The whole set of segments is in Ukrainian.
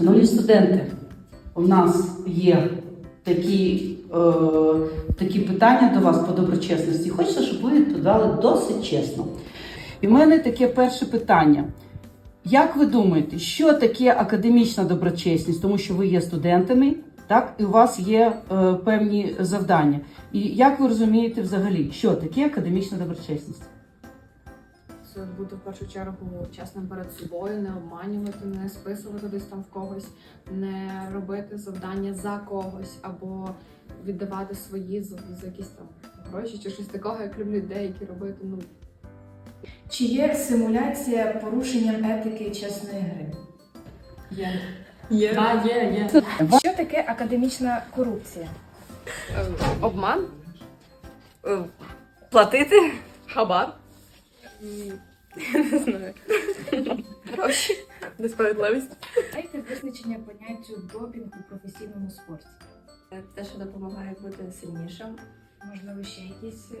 Шановні студенти, у нас є такі, е, такі питання до вас по доброчесності. Хочеться, щоб ви відповідали досить чесно. І в мене таке перше питання. Як ви думаєте, що таке академічна доброчесність? Тому що ви є студентами, так, і у вас є е, певні завдання. І як ви розумієте взагалі, що таке академічна доброчесність? Бути в першу чергу чесним перед собою, не обманювати, не списувати десь там в когось, не робити завдання за когось або віддавати свої за, за якісь там гроші чи щось такого, як люблять деякі робити. Ну Чи є симуляція порушенням етики чесної гри? є. Є. А, є, є. Що таке академічна корупція? Обман. Е, Платити. Хабар. Не знаю. Гроші. Несправедливість. Дайте визначення поняттю допінг у професійному спорті. Те, що допомагає бути сильнішим. Можливо, ще якісь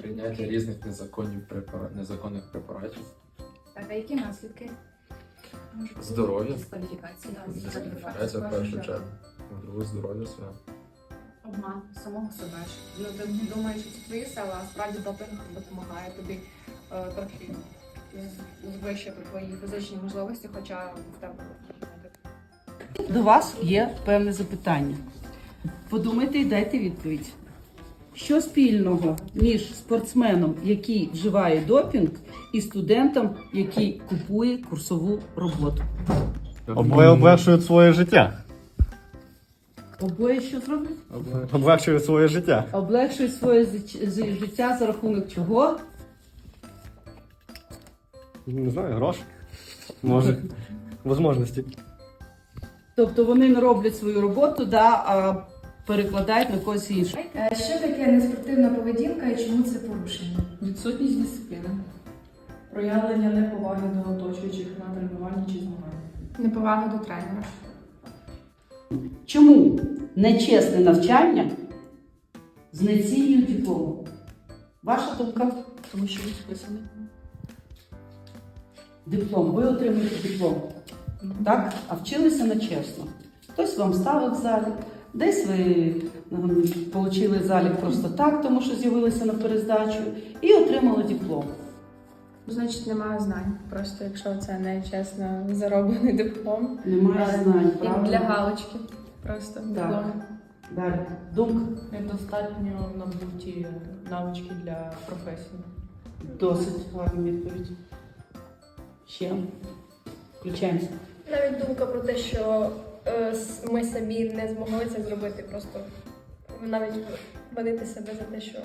Прийняття різних незаконних препара- незаконних препаратів, так, а які наслідки? здоров'я, Дискваліфікація. дискваліфікація в першу чергу, по-друге, здоров'я своє. Обман самого себе. Ну, ти думаєш, що це твої сили, а справді допінг допомагає тобі е, трохи з- звищити твої фізичні можливості, хоча в тебе До вас є певне запитання. Подумайте і дайте відповідь. Що спільного між спортсменом, який вживає допінг, і студентом, який купує курсову роботу? Обоє облегшують своє життя. Обоє що зроблять? Облегшують своє життя. Облегшують своє життя за рахунок чого? Не знаю, гроші. Може. Возможності. Тобто вони не роблять свою роботу, да, а перекладають на когось іншого. Що таке неспортивна поведінка і чому це порушення? відсутність дисципліни. проявлення неповаги до оточуючих на тренуванні чи змаганні. Неповага до тренера. Чому нечесне навчання знецінює диплом? Ваша думка? Тому що він списаний. Диплом. Ви отримуєте диплом. Так? А вчилися нечесно. Хтось вам ставив залік, десь ви отримали залік просто так, тому що з'явилися на перездачу, і отримали диплом. Значить, немає знань. Просто якщо це не чесно зароблений диплом. Немає знань, І правда? для галочки. Просто диплом. Далі. Думка Недостатньо набуті навички для професії. досить гарна відповідь. Ще. Включаємося. Навіть думка про те, що е, ми самі не змогли це зробити, просто навіть винити себе за те, що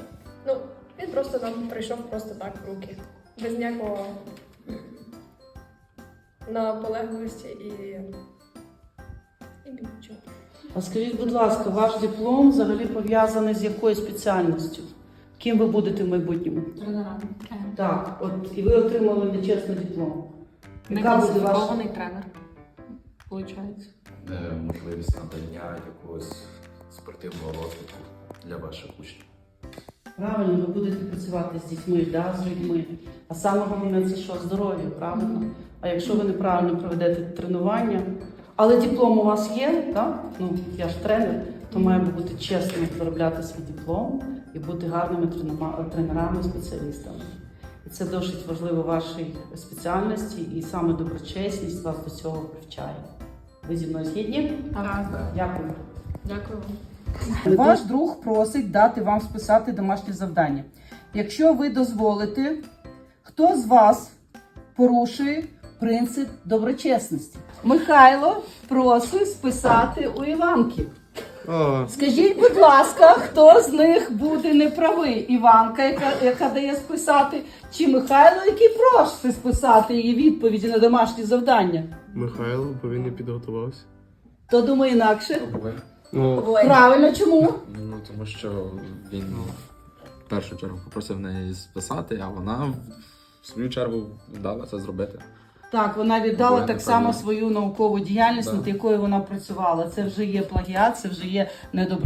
ну він просто нам прийшов просто так в руки, без ніякого наполегливості і, і нічого. А скажіть, будь ласка, ваш диплом взагалі пов'язаний з якою спеціальністю? Ким ви будете в майбутньому? Тренерами. Так, от і ви отримали нечесний диплом. Яка буде ваша? Некласифікований тренер. Получається. е, можливість надання якогось спортивного розвитку для ваших учнів. Правильно, ви будете працювати з дітьми, да, з людьми. А саме головне це що? Здоров'я, правильно? А якщо ви неправильно проведете тренування, але диплом у вас є, так? Ну, я ж тренер, то має бути чесно заробляти свій диплом і бути гарними тренерами, спеціалістами. І це досить важливо вашій спеціальності, і саме доброчесність вас до цього привчає. Ви зі мною згідні? Так. Дякую. Дякую. Ваш друг просить дати вам списати домашнє завдання. Якщо ви дозволите, хто з вас порушує принцип доброчесності? Михайло просить списати у Іванки. Скажіть, будь ласка, хто з них буде неправий? Іванка, яка, яка дає списати, чи Михайло, який просить списати її відповіді на домашні завдання? Михайло, бо він не підготувався. То думає інакше. Ну, Правильно, чому? Ну тому що він в першу чергу попросив неї списати, а вона в свою чергу вдала це зробити. Так, вона віддала так само свою наукову діяльність, над якою вона працювала. Це вже є плагіат, це вже є недобро.